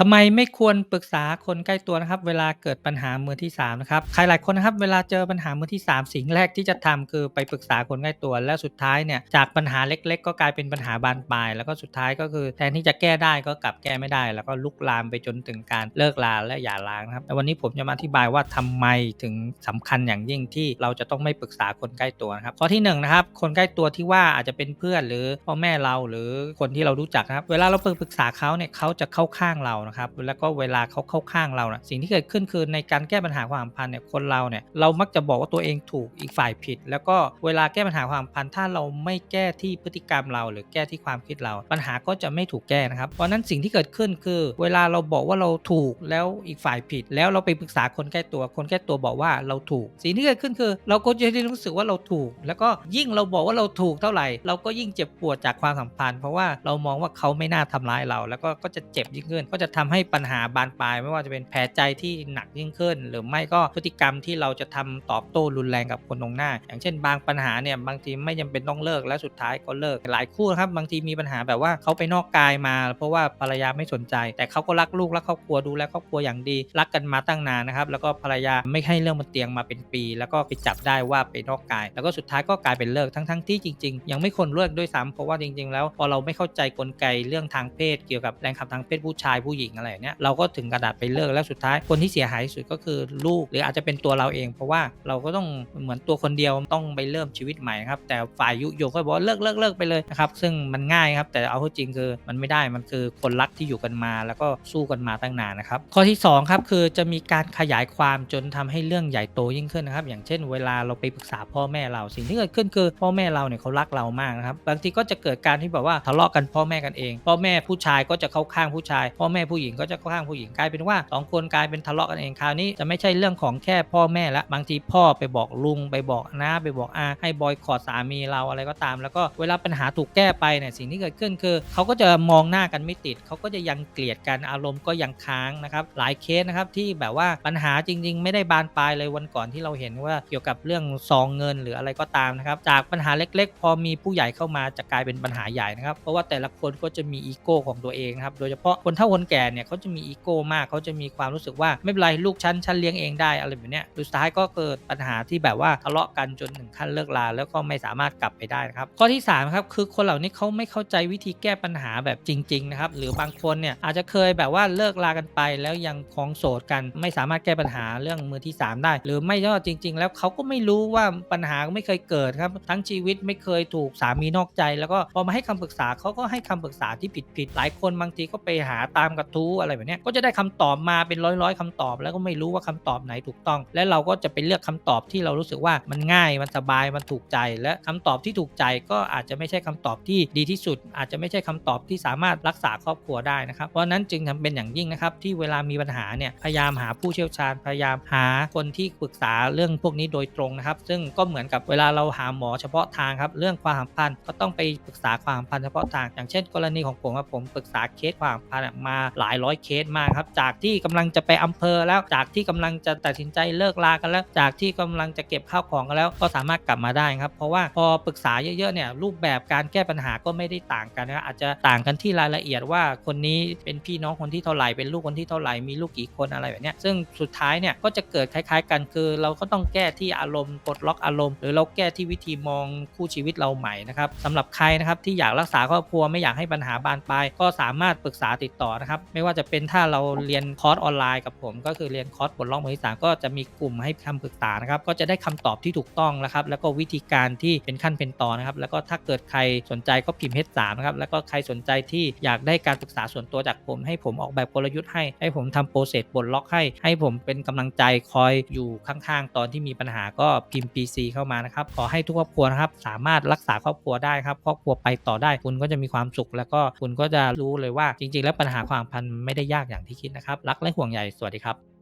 ทำไมไม่ควรปรึกษาคนใกล้ตัวนะครับ เวลาเกิดปัญหามือที่ 3 นะครับ ใครหลายคนนะครับ เวลาเจอปัญหามือที่ 3 สิ่งแรกที่จะทำคือไปปรึกษาคนใกล้ตัว แล้วสุดท้ายเนี่ยจากปัญหาเล็ก ๆ ก็กลายเป็นปัญหาบานปลาย แล้วก็สุดท้ายก็คือแทนที่จะแก้ได้ก็กลับแก้ไม่ได้ แล้วก็ลุกลามไปจนถึงการเลิกลาและหย่าร้างนะครับแต่วันนี้ผมจะมาอธิบายว่าทำไมถึงสำคัญอย่างยิ่งที่เราจะต้องไม่ปรึกษาคนใกล้ตัวนะครับข้อที่1นงนะครับคนใกล้ตัวที่ว่าอาจจะเป็นเพื่อนหรือพ่อแม่เราหรือคนที่เรารู้จักนะครับ เวลาเราไปปรึกษาเขาเนี่ยเขาจะเข้าข้างเรานะครับแล้วก็เวลาเขาเข้าข้างเรานะสิ่งที่เกิดขึ้นคือในการแก้ปัญหาความสัมพันธ์เนี่ยคนเราเนี่ยเรามักจะบอกว่าตัวเองถูกอีกฝ่ายผิด แล้วก็เวลาแก้ปัญหาความสัมพันธ์ถ้าเราไม่แก้ที่พฤติกรรมเรา หรือแก้ที่ความคิดเรา ปัญหาก็จะไม่ถูกแก้นะครับเพราะนั้นสิ่งที่เกิดขึ้นคือ เวลาเราบอกว่าเราถูกแล้วอีกฝ่ายผิด แล้วเราไปปรึกษาคนใกล้ตัว คนใกล้ตัวบอกว่าเราถูก สิ่งที่เกิดขึ้นคือ เราก็จะได้รู้สึกว่าเราถูก แล้วก็ยิ่งเราบอกว่าเราถูกเท่าไหร่ เราก็ยิ่งเจ็บปวดจากความสัมพันธ์ เพราะว่าเรามองว่าเขาไม่น่าทำร้ายเรา แล้วก็ก็จะเจ็บยิ่งขึ้นก็จะทำให้ปัญหาบานปลาย ไม่ว่าจะเป็นแผลใจที่หนักยิ่งขึ้น หรือไม่ก็พฤติกรรมที่เราจะทำตอบโต้รุนแรงกับคนตรงหน้า อย่างเช่น บางปัญหาเนี่ยบางทีไม่จำเป็นต้องเลิกและสุดท้ายก็เลิกหลายคู่นะครับบางทีมีปัญหาแบบว่าเขาไปนอกกายมา เพราะว่าภรรยาไม่สนใจ แต่เขาก็รักลูกรักครอบครัวดูแลครอบครัวอย่างดี รักกันมาตั้งนานนะครับแล้วก็ภรรยาไม่ให้เรื่องบนเตียงมาเป็นปี แล้วก็ไปจับได้ว่าไปนอกกาย แล้วก็สุดท้ายก็กลายเป็นเลิกทั้งๆที่จริง ๆ ยังไม่ควรเลิกด้วยซ้ำเพราะว่าจริง ๆ แล้วพอเราไม่เข้าใจกลไกเรื่องทางเพศ เกี่ยวกับแรงขับทางเพศผู้ชายผู้หญิงอะไรเนี้ยเราก็ถึงกระดาษไปเลิกแล้วสุดท้ายคนที่เสียหายสุดก็คือลูก หรืออาจจะเป็นตัวเราเอง เพราะว่าเราก็ต้องเหมือนตัวคนเดียวต้องไปเริ่มชีวิตใหม่ครับแต่ฝ่ายยุโยงก็บอกเลิกเลิกเลิกไปเลยนะครับซึ่งมันง่ายครับแต่เอาเข้าจริงคือมันไม่ได้มันคือคนรักที่อยู่กันมา แล้วก็สู้กันมาตั้งนานนะครับข้อที่สองครับคือจะมีการขยายความจนทำให้เรื่องใหญ่โตยิ่งขึ้นนะครับอย่างเช่น เวลาเราไปปรึกษาพ่อแม่เราสิ่งที่เกิดขึ้นคือพ่อแม่เราเนี่ยเขารักเรามากนะครับบางทีก็จะเกิดการที่แบบว่าทะเลาะกันพ่อแม่กันเอง พ่อแม่ผู้ชายก็จะเข้าข้างผู้ชาย พ่อแม่ผู้หญิงก็จะข้างผู้หญิงกลายเป็นว่าสองคนกลายเป็นทะเลาะกันเองคราวนี้จะไม่ใช่เรื่องของแค่พ่อแม่ละบางทีพ่อไปบอกลุงไปบอกน้าไปบอกอาให้บอยคอรดสามีเราอะไรก็ตาม แล้วก็เวลาปัญหาถูกแก้ไปเนี่ยสิ่งที่เกิดขึ้นคือเขาก็จะมองหน้ากันไม่ติดเขาก็จะยังเกลียดกันอารมณ์ก็ยังค้างนะครับหลายเคสนะครับที่แบบว่าปัญหาจริง ๆ ไม่ได้บานปลายเลยวันก่อนที่เราเห็นว่าเกี่ยวกับเรื่องซองเงินหรืออะไรก็ตามนะครับจากปัญหาเล็ก ๆ พอมีผู้ใหญ่เข้ามาจะกลายเป็นปัญหาใหญ่นะครับเพราะว่าแต่ละคนก็จะมีอีโก้ของตัวเองครับโดยเฉพาะคนเฒ่าคนแก่เนี่ยเขาจะมีอีโก้มากเขาจะมีความรู้สึกว่าไม่เป็นไรลูกฉันฉันเลี้ยงเองได้อะไรแบบเนี้ยสุดท้ายก็เกิดปัญหาที่แบบว่าทะเลาะกันจนถึงขั้นเลิกลาแล้วก็ไม่สามารถกลับไปได้นะครับข้อที่3ครับคือคนเหล่านี้เขาไม่เข้าใจวิธีแก้ปัญหาแบบจริงๆนะครับหรือบางคนเนี่ยอาจจะเคยแบบว่าเลิกลากันไป แล้วยังคองโสดกัน ไม่สามารถแก้ปัญหาเรื่องมือที่ 3 ได้ หรือไม่ก็จริง ๆ แล้วเขาก็ไม่รู้ว่าปัญหาไม่เคยเกิดครับทั้งชีวิตไม่เคยถูกสามีนอกใจ แล้วก็พอมาให้คำปรึกษาเขาก็ให้คำปรึกษาที่ผิดๆหลายคนบางทีก็ไปหาตามกระทู้อะไรแบบนี้ก็จะได้คำตอบมาเป็นร้อยๆคำตอบ แล้วก็ไม่รู้ว่าคำตอบไหนถูกต้อง และเราก็จะไปเลือกคำตอบที่เรารู้สึกว่ามันง่ายมันสบายมันถูกใจ และคำตอบที่ถูกใจก็อาจจะไม่ใช่คำตอบที่ดีที่สุด อาจจะไม่ใช่คำตอบที่สามารถรักษาครอบครัวได้นะครับเพราะนั้นจึงทำเป็นอย่างยิ่งนะครับที่เวลามีปัญหาเนี่ยพยายามหาผู้เชี่ยวชาญพยายามหาคนที่ปรึกษาเรื่องพวกนี้โดยตรงนะครับ ซึ่งก็เหมือนกับเวลาเราหาหมอเฉพาะทางครับเรื่องความสัมพันธ์ก็ต้องไปปรึกษาความสัมพันธ์เฉพาะทาง อย่างเช่น กรณีของผมว่าผมปรึกษาเคสความสัมพันธ์มาหลายร้อยเคสมากครับจากที่กำลังจะไปอำเภอแล้วจากที่กำลังจะตัดสินใจเลิกลากันแล้ว จากที่กำลังจะเก็บข้าวของกันแล้วก็สามารถกลับมาได้ครับ เพราะว่าพอปรึกษาเยอะๆเนี่ยรูปแบบการแก้ปัญหาก็ไม่ได้ต่างกันนะอาจจะต่างกันที่รายละเอียดว่าคนนี้เป็นพี่น้องคนที่เท่าไหร่เป็นลูกคนที่เท่าไหร่มีลูกกี่คนอะไรแบบนี้ซึ่งสุดท้ายเนี่ยก็จะเกิดคล้าย ๆ กันคือ เราก็ต้องแก้ที่อารมณ์ปลดล็อกอารมณ์ หรือเราแก้ที่วิธีมองคู่ชีวิตเราใหม่นะครับสำหรับใครนะครับที่อยากรักษาครอบครัวไม่อยากให้ปัญหาบานปลายก็สามารถปรึกษาติดต่อนะครับไม่ว่าจะเป็นถ้าเราเรียนคอร์สออนไลน์กับผม ก็คือเรียนคอร์สปลดล็อกมือที่สามก็จะมีกลุ่มให้คำปรึกษานะครับ ก็จะได้คำตอบที่ถูกต้องนะครับ แล้วก็วิธีการที่เป็นขั้นเป็นตอนนะครับ แล้วก็ถ้าเกิดใครสนใจก็พิมพ์ H3 นะครับ แล้วก็ใครสนใจที่อยากได้การปรึกษาส่วนตัวจากผม ให้ผมออกแบบกลยุทธ์ให้ ให้ผมทำโปรเซสปลดล็อกให้ ให้ผมเป็นกำลังใจคอยอยู่ข้างๆ ตอนที่มีปัญหาก็พิมพ์ PC เข้ามานะครับ ขอให้ทุกครอบครัวนะครับสามารถรักษาครอบครัวได้ครับ ครอบครัวไปต่อได้ คุณก็จะมีความสุข แล้วก็คุณก็จะรู้เลยว่าจริง ๆ แล้วปัญหาความพันไม่ได้ยากอย่างที่คิดนะครับ รักและห่วงใยสวัสดีครับ